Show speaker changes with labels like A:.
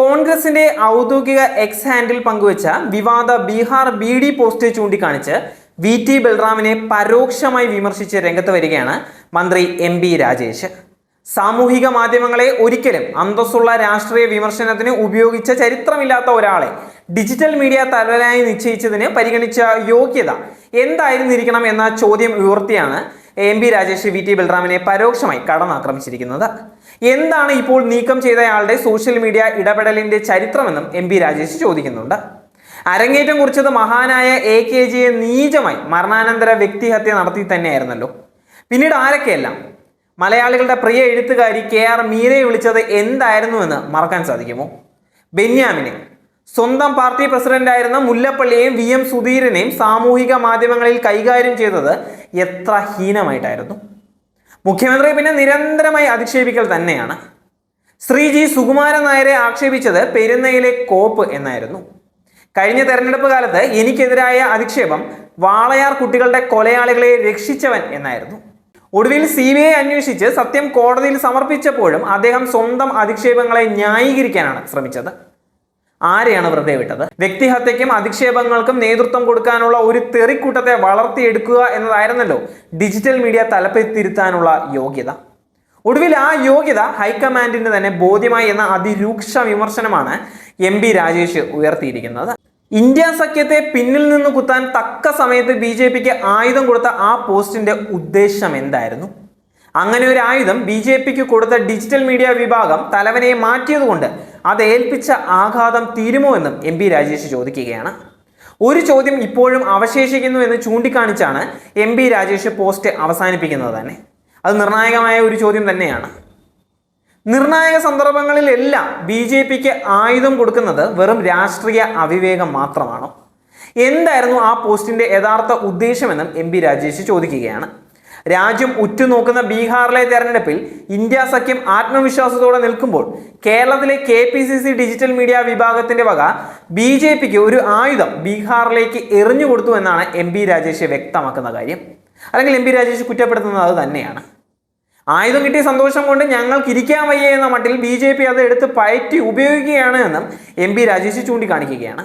A: കോൺഗ്രസിന്റെ ഔദ്യോഗിക X handle പങ്കുവച്ച വിവാദ ബീഹാർ ബി ഡി പോസ്റ്റ് ചൂണ്ടിക്കാണിച്ച് വി ടി ബൽറാമിനെ പരോക്ഷമായി വിമർശിച്ച് രംഗത്ത് വരികയാണ് മന്ത്രി എം ബി രാജേഷ്. സാമൂഹിക മാധ്യമങ്ങളെ ഒരിക്കലും അന്തസ്സുള്ള രാഷ്ട്രീയ വിമർശനത്തിന് ഉപയോഗിച്ച ചരിത്രമില്ലാത്ത ഒരാളെ ഡിജിറ്റൽ മീഡിയ തലവനായി നിശ്ചയിച്ചതിന് പരിഗണിച്ച യോഗ്യത എന്തായിരുന്നിരിക്കണം എന്ന ചോദ്യം ഉയർത്തിയാണ് M P Rajesh V T ബൽറാമിനെ പരോക്ഷമായി കടന്നാക്രമിച്ചിരിക്കുന്നത്. എന്താണ് ഇപ്പോൾ നീക്കം ചെയ്തയാളുടെ സോഷ്യൽ മീഡിയ ഇടപെടലിന്റെ ചരിത്രമെന്നും എം പി രാജേഷ് ചോദിക്കുന്നുണ്ട്. അരങ്ങേറ്റം കുറിച്ചത് മഹാനായ എ കെ ജിയെ നീചമായി മരണാനന്തര വ്യക്തിഹത്യ നടത്തി തന്നെയായിരുന്നല്ലോ. പിന്നീട് ആരൊക്കെയെല്ലാം? മലയാളികളുടെ പ്രിയ എഴുത്തുകാരി കെ ആർ മീരയെ വിളിച്ചത് എന്തായിരുന്നുവെന്ന് മറക്കാൻ സാധിക്കുമോ? ബെന്യാമിനെ. സ്വന്തം പാർട്ടി പ്രസിഡന്റായിരുന്ന മുല്ലപ്പള്ളിയെയും വി എം സുധീരനെയും സാമൂഹിക മാധ്യമങ്ങളിൽ കൈകാര്യം ചെയ്തത് എത്ര ഹീനമായിട്ടായിരുന്നു. മുഖ്യമന്ത്രി പിന്നെ നിരന്തരമായി അധിക്ഷേപിക്കൽ തന്നെയാണ്. ശ്രീ ജി സുകുമാരൻ നായരെ ആക്ഷേപിച്ചത് പെരുന്നയിലെ കോപ്പ് എന്നായിരുന്നു. കഴിഞ്ഞ തെരഞ്ഞെടുപ്പ് കാലത്ത് എനിക്കെതിരായ അധിക്ഷേപം വാളയാർ കുട്ടികളുടെ കൊലയാളികളെ രക്ഷിച്ചവൻ എന്നായിരുന്നു. ഒടുവിൽ സി ബി ഐ അന്വേഷിച്ച് സത്യം കോടതിയിൽ സമർപ്പിച്ചപ്പോഴും അദ്ദേഹം സ്വന്തം അധിക്ഷേപങ്ങളെ ന്യായീകരിക്കാനാണ് ശ്രമിച്ചത്. ആരെയാണ് വെറുതെ വിട്ടത്? വ്യക്തിഹത്യക്കും അധിക്ഷേപങ്ങൾക്കും നേതൃത്വം കൊടുക്കാനുള്ള ഒരു തെറിക്കൂട്ടത്തെ വളർത്തിയെടുക്കുക എന്നതായിരുന്നല്ലോ ഡിജിറ്റൽ മീഡിയ തലപ്പെത്തിരുത്താനുള്ള യോഗ്യത. ഒടുവിൽ ആ യോഗ്യത ഹൈക്കമാൻഡിന് തന്നെ ബോധ്യമായി എന്ന അതിരൂക്ഷ വിമർശനമാണ് എം പി രാജേഷ് ഉയർത്തിയിരിക്കുന്നത്. ഇന്ത്യ സഖ്യത്തെ പിന്നിൽ നിന്ന് കുത്താൻ തക്ക സമയത്ത് ബി ജെ പിക്ക് ആയുധം കൊടുത്ത ആ പോസ്റ്റിന്റെ ഉദ്ദേശം എന്തായിരുന്നു? അങ്ങനെ ഒരു ആയുധം ബി ജെ പിക്ക് കൊടുത്ത ഡിജിറ്റൽ മീഡിയ വിഭാഗം തലവനെ മാറ്റിയതുകൊണ്ട് അത് ഏൽപ്പിച്ച ആഘാതം തീരുമോ എന്നും എം പി രാജേഷ് ചോദിക്കുകയാണ്. ഒരു ചോദ്യം ഇപ്പോഴും അവശേഷിക്കുന്നു എന്ന് ചൂണ്ടിക്കാണിച്ചാണ് എം പി രാജേഷ് പോസ്റ്റ് അവസാനിപ്പിക്കുന്നത് തന്നെ. അത് നിർണായകമായ ഒരു ചോദ്യം തന്നെയാണ്. നിർണായക സന്ദർഭങ്ങളിലെല്ലാം ബി ജെ പിക്ക് ആയുധം കൊടുക്കുന്നത് വെറും രാഷ്ട്രീയ അവിവേകം മാത്രമാണോ? എന്തായിരുന്നു ആ പോസ്റ്റിന്റെ യഥാർത്ഥ ഉദ്ദേശമെന്നും എം പി രാജേഷ് ചോദിക്കുകയാണ്. രാജ്യം ഉറ്റുനോക്കുന്ന ബീഹാറിലെ തെരഞ്ഞെടുപ്പിൽ ഇന്ത്യ സഖ്യം ആത്മവിശ്വാസത്തോടെ നിൽക്കുമ്പോൾ കേരളത്തിലെ K P C C digital media വിഭാഗത്തിന്റെ വക ബി ജെ പിക്ക് ഒരു ആയുധം ബീഹാറിലേക്ക് എറിഞ്ഞു കൊടുത്തു എന്നാണ് എം രാജേഷ് വ്യക്തമാക്കുന്ന കാര്യം. അല്ലെങ്കിൽ എം രാജേഷ് കുറ്റപ്പെടുത്തുന്നത് അത് തന്നെയാണ്. ആയുധം കിട്ടിയ സന്തോഷം കൊണ്ട് ഞങ്ങൾക്ക് ഇരിക്കാൻ വയ്യ എന്ന മട്ടിൽ ബി ജെ പി അത് എടുത്ത് പയറ്റി ഉപയോഗിക്കുകയാണ് എന്നും എം പി രാജേഷ് ചൂണ്ടിക്കാണിക്കുകയാണ്.